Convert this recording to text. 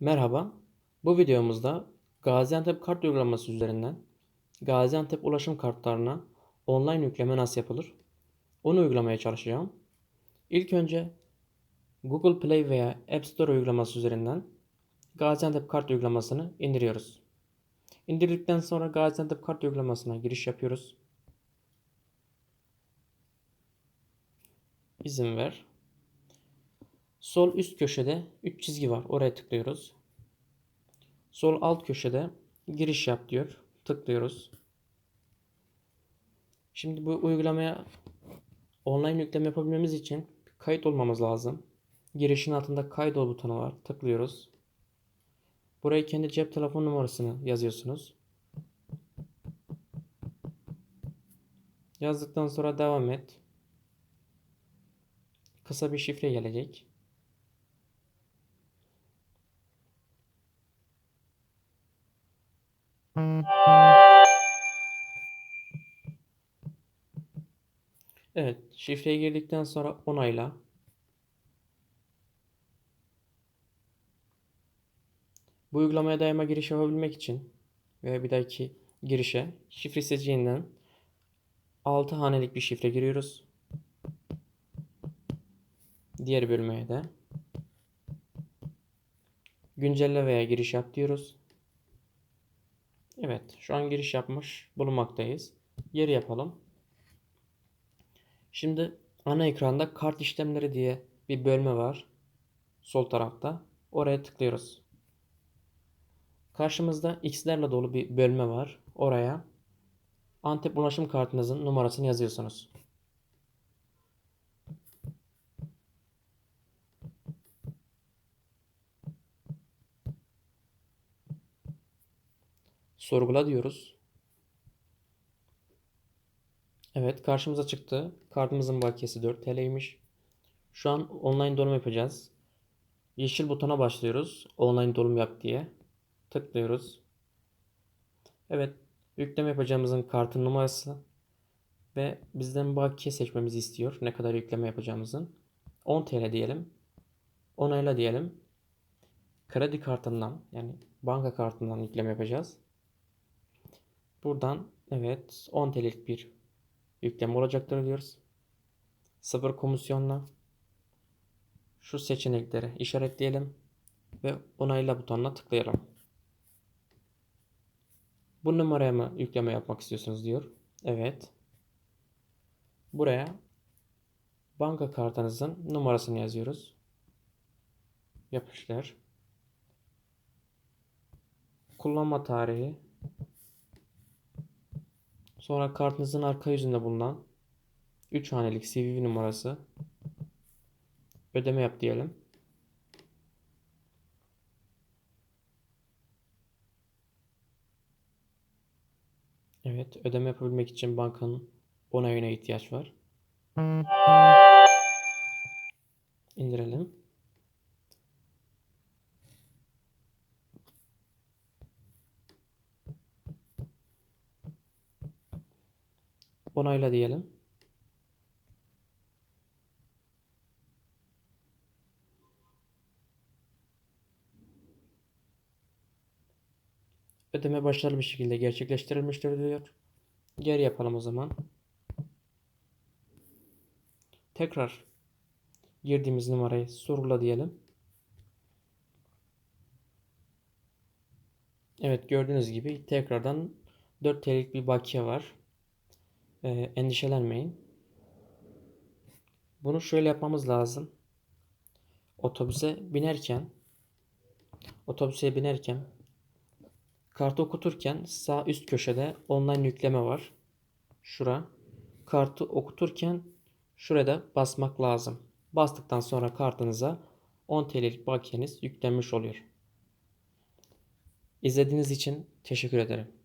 Merhaba. Bu videomuzda Gaziantep kart uygulaması üzerinden Gaziantep ulaşım kartlarına online yükleme nasıl yapılır? Onu uygulamaya çalışacağım. İlk önce Google Play veya App Store uygulaması üzerinden Gaziantep kart uygulamasını indiriyoruz. İndirdikten sonra Gaziantep kart uygulamasına giriş yapıyoruz. İzin ver. Sol üst köşede 3 çizgi var. Oraya tıklıyoruz. Sol alt köşede giriş yap diyor. Tıklıyoruz. Şimdi bu uygulamaya online yükleme yapabilmemiz için kayıt olmamız lazım. Girişin altında kaydol butonu var. Tıklıyoruz. Buraya kendi cep telefon numarasını yazıyorsunuz. Yazdıktan sonra devam et. Kısa bir şifre gelecek. Evet, şifreye girdikten sonra onayla. Bu uygulamaya daima giriş yapabilmek için ve bir dahaki girişe şifre seçeneğinden 6 hanelik bir şifre giriyoruz. Diğer bölmeye de güncelle veya giriş yap diyoruz. Evet, şu an giriş yapmış bulunmaktayız. Geri yapalım. Şimdi ana ekranda kart işlemleri diye bir bölme var. Sol tarafta. Oraya tıklıyoruz. Karşımızda x'lerle dolu bir bölme var. Oraya Antep ulaşım kartınızın numarasını yazıyorsunuz. Sorgula diyoruz. Evet karşımıza çıktı. Kartımızın bakiyesi 4 TL'ymiş. Şu an online dolum yapacağız. Yeşil butona başlıyoruz. Online dolum yap diye. Tıklıyoruz. Evet yükleme yapacağımızın kartın numarası ve bizden bakiye seçmemizi istiyor. Ne kadar yükleme yapacağımızın. 10 TL diyelim. Onayla diyelim. Kredi kartından yani banka kartından yükleme yapacağız. Buradan evet 10 TL'lik bir yükleme olacaktır diyoruz. Sıfır komisyonla şu seçenekleri işaretleyelim ve onayla butonuna tıklayalım. Bu numaraya mı yükleme yapmak istiyorsunuz diyor. Evet. Buraya banka kartınızın numarasını yazıyoruz. Yapıştır. Kullanma tarihi Sonra kartınızın arka yüzünde bulunan 3 hanelik CVV numarası ödeme yap diyelim. Evet, ödeme yapabilmek için bankanın onayına ihtiyaç var. İndirelim. Onayla diyelim. Ödeme başarılı bir şekilde gerçekleştirilmiştir diyor. Geri yapalım o zaman. Tekrar girdiğimiz numarayı sorula diyelim. Evet gördüğünüz gibi tekrardan 4 TL'lik bir bakiye var e, endişelenmeyin. Bunu şöyle yapmamız lazım. Otobüse binerken otobüse binerken kartı okuturken sağ üst köşede online yükleme var. Şura. Kartı okuturken şurada basmak lazım. Bastıktan sonra kartınıza 10 TL'lik bakiyeniz yüklenmiş oluyor. İzlediğiniz için teşekkür ederim.